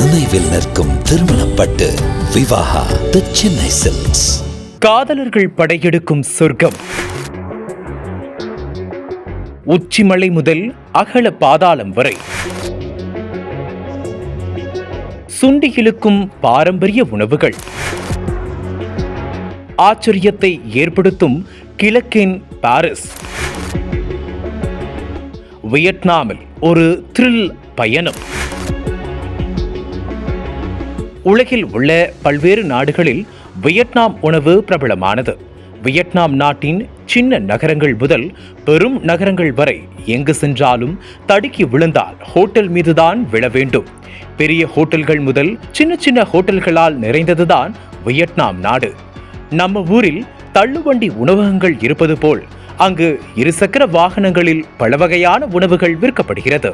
நினைவில் நிற்கும் திருமணப்பட்டு விவாகா தி சென்னை சில்க்ஸ் காதலர்கள் படையெடுக்கும் சொர்க்கம். உச்சிமலை முதல் அகல பாதாளம் வரை. சுண்டி இழுக்கும் பாரம்பரிய உணவுகள். ஆச்சரியத்தை ஏற்படுத்தும் கிழக்கின் பாரிஸ். வியட்நாமில் ஒரு த்ரில் பயணம். உலகில் உள்ள பல்வேறு நாடுகளில் வியட்நாம் உணவு பிரபலமானது. வியட்நாம் நாட்டின் சின்ன நகரங்கள் முதல் பெரும் நகரங்கள் வரை எங்கு சென்றாலும் தடுக்கி விழுந்தால் ஹோட்டல் மீதுதான் விழ வேண்டும். பெரிய ஹோட்டல்கள் முதல் சின்ன சின்ன ஹோட்டல்களால் நிறைந்ததுதான் வியட்நாம் நாடு. நம்ம ஊரில் தள்ளுவண்டி உணவகங்கள் இருப்பது போல் அங்கு இருசக்கர வாகனங்களில் பல வகையான உணவுகள் விற்கப்படுகிறது.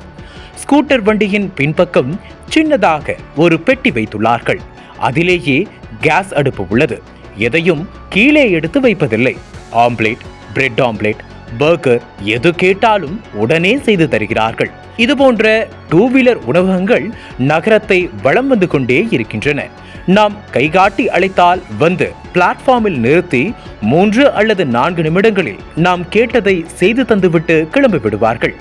ஸ்கூட்டர் வண்டியின் பின்பக்கம் சின்னதாக ஒரு பெட்டி வைத்துள்ளார்கள். அதிலேயே கேஸ் அடுப்பு உள்ளது. எதையும் கீழே எடுத்து வைப்பதில்லை. ஆம்லேட் பிரெட் ஆம்லேட் பர்கர் எது கேட்டாலும் உடனே செய்து தருகிறார்கள். இதுபோன்ற டூ வீலர் உணவகங்கள் நகரத்தை வலம் வந்து கொண்டே இருக்கின்றன. நாம் கைகாட்டி அழைத்தால் வந்து பிளாட்ஃபார்மில் நிறுத்தி மூன்று அல்லது நான்கு நிமிடங்களில் நாம் கேட்டதை செய்து தந்துவிட்டு கிளம்பி விடுவார்கள்.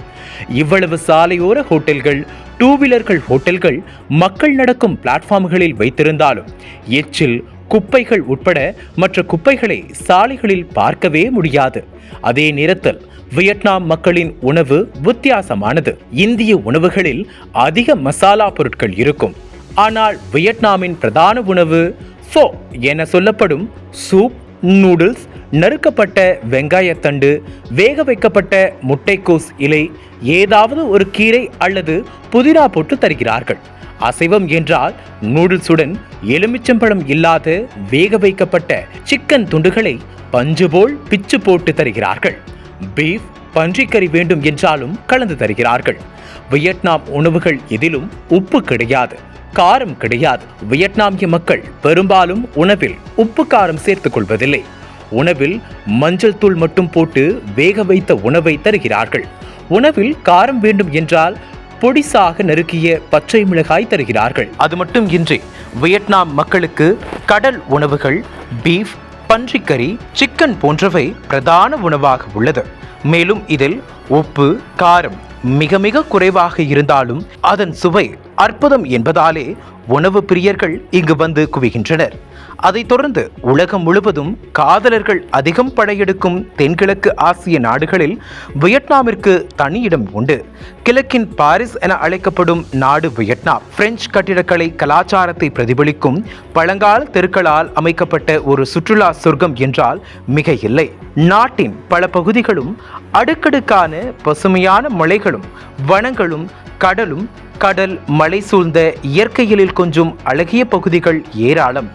இவ்வளவு சாலையோர ஹோட்டல்கள் டூ வீலர்கள் ஹோட்டல்கள் மக்கள் நடக்கும் பிளாட்ஃபார்ம்களில் வைத்திருந்தாலும் எச்சில் குப்பைகள் உட்பட மற்ற குப்பைகளை சாலைகளில் பார்க்கவே முடியாது. அதே நேரத்தில் வியட்நாம் மக்களின் உணவு வித்தியாசமானது. இந்திய உணவுகளில் அதிக மசாலா பொருட்கள் இருக்கும். ஆனால் வியட்நாமின் பிரதான உணவு ஃபோ என சொல்லப்படும் சூப் நூடுல்ஸ் நறுக்கப்பட்ட வெங்காயத்தண்டு வேக வைக்கப்பட்ட முட்டைக்கோஸ் இலை ஏதாவது ஒரு கீரை அல்லது புதினா போட்டு தருகிறார்கள். அசைவம் என்றால் நூடுல்ஸுடன் எலுமிச்சம்பழம் இல்லாத வேக வைக்கப்பட்ட சிக்கன் துண்டுகளை பஞ்சு போல் பிச்சு போட்டு தருகிறார்கள். பீஃப் பன்றிக்கறி வேண்டும் என்றாலும் கலந்து தருகிறார்கள். வியட்நாம் உணவுகள் எதிலும் உப்பு கிடையாது. காரம் கிடையாது. வியட்நாமிய மக்கள் பெரும்பாலும் உணவில் உப்பு காரம் சேர்த்துக் கொள்வதில்லை. உணவில் மஞ்சள் தூள் மட்டும் போட்டு வேக வைத்த உணவை தருகிறார்கள். உணவில் காரம் வேண்டும் என்றால் பொடிசாக நறுக்கிய பச்சை மிளகாய் தருகிறார்கள். அது மட்டும் இன்றி வியட்நாம் மக்களுக்கு கடல் உணவுகள் பீஃப் பன்றிக்கறி சிக்கன் போன்றவை பிரதான உணவாக உள்ளது. மேலும் இதில் உப்பு காரம் மிக மிக குறைவாக இருந்தாலும் அதன் சுவை அற்புதம் என்பதாலே உணவு பிரியர்கள் இங்கு வந்து குவிகின்றனர். அதைத் தொடர்ந்து உலகம் முழுவதும் காதலர்கள் அதிகம் படையெடுக்கும் தென்கிழக்கு ஆசிய நாடுகளில் வியட்நாமிற்கு தனி இடம் உண்டு. கிழக்கின் பாரிஸ் என அழைக்கப்படும் நாடு வியட்நாம். பிரெஞ்சு கட்டிடக்கலை கலாச்சாரத்தை பிரதிபலிக்கும் பழங்கால தெருக்களால் அமைக்கப்பட்ட ஒரு சுற்றுலா சொர்க்கம் என்றால் மிக இல்லை. நாட்டின் பல பகுதிகளும் அடுக்கடுக்கான பசுமையான மலைகளும் வனங்களும் கடலும் கடல் மலை சூழ்ந்த இயற்கையிலில் கொஞ்சம் அழகிய பகுதிகள் ஏராளம்.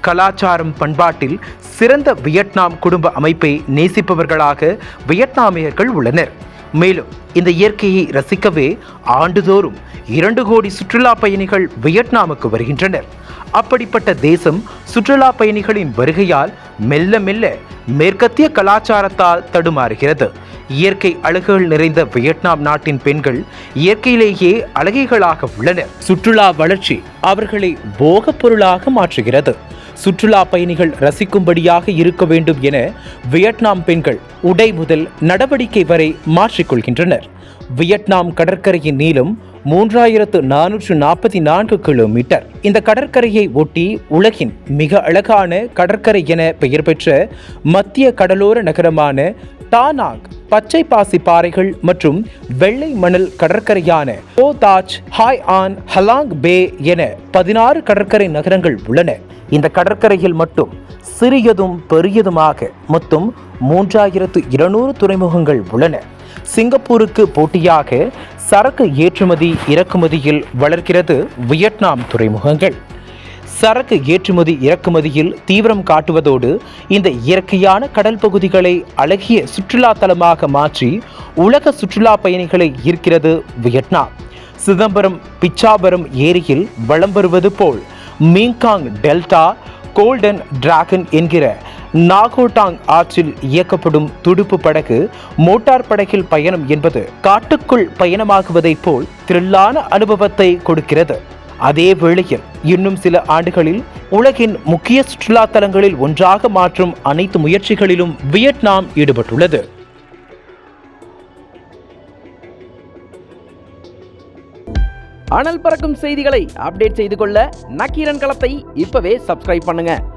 கலாச்சாரம் பண்பாட்டில் சிறந்த வியட்நாம் குடும்ப அமைப்பை நேசிப்பவர்களாக வியட்நாமியர்கள் உள்ளனர். மேலும் இந்த இயற்கையை ரசிக்கவே ஆண்டுதோறும் இரண்டு கோடி சுற்றுலா பயணிகள் வியட்நாமுக்கு வருகின்றனர். அப்படிப்பட்ட தேசம் சுற்றுலா பயணிகளின் வருகையால் மெல்ல மெல்ல மேற்கத்திய கலாச்சாரத்தால் தடுமாறுகிறது. இயற்கை அழகுகள் நிறைந்த வியட்நாம் நாட்டின் பெண்கள் இயற்கையிலேயே அழகைகளாக உள்ளனர். சுற்றுலா வளர்ச்சி அவர்களை போகப் பொருளாக மாற்றுகிறது. சுற்றுலா பயணிகள் ரசிக்கும்படியாக இருக்க வேண்டும் என வியட்நாம் பெண்கள் உடை முதல் நடவடிக்கை வரை மாற்றிக்கொள்கின்றனர் வியட்நாம் கடற்கரையின் நீளம் மூன்றாயிரத்து நானூற்று நாற்பத்தி நான்கு கிலோமீட்டர். இந்த கடற்கரையை ஒட்டி உலகின் மிக அழகான கடற்கரை என பெயர் பெற்ற மத்திய கடலோர நகரமான டானாங் பச்சை பாசி பாறைகள் மற்றும் வெள்ளை மணல் கடற்கரையான தாஜ் ஹாய் ஆன் ஹலாங் பே என பதினாறு கடற்கரை நகரங்கள் உள்ளன. இந்த கடற்கரையில் மட்டும் சிறியதும் பெரியதுமாக மொத்தம் மூன்றாயிரத்து இருநூறு துறைமுகங்கள் உள்ளன. சிங்கப்பூருக்கு போட்டியாக சரக்கு ஏற்றுமதி இறக்குமதியில் வளர்க்கிறது வியட்நாம் துறைமுகங்கள். சரக்கு ஏற்றுமதி இறக்குமதியில் தீவிரம் காட்டுவதோடு இந்த இயற்கையான கடல் பகுதிகளை அழகிய சுற்றுலா தலமாக மாற்றி உலக சுற்றுலா பயணிகளை ஈர்க்கிறது வியட்நாம். சிதம்பரம் பிச்சாபரம் ஏரியில் வளம் வருவது போல் மீங்காங் டெல்டா கோல்டன் டிராகன் என்கிற நாகோடாங் ஆற்றில் இயக்கப்படும் துடுப்பு படகு மோட்டார் படகில் பயணம் என்பது காட்டுக்குள் பயணமாகுவதைப் போல் த்ரில்லான அனுபவத்தை கொடுக்கிறது. அதே வேளையில் இன்னும் சில ஆண்டுகளில் உலகின் முக்கிய சுற்றுலா தலங்களில் ஒன்றாக மாற்றும் அனைத்து முயற்சிகளிலும் வியட்நாம் ஈடுபட்டுள்ளது. அனல் பறக்கும் செய்திகளை அப்டேட் செய்து கொள்ள நக்கீரன் களத்தை இப்பவே சப்ஸ்கிரைப் பண்ணுங்க.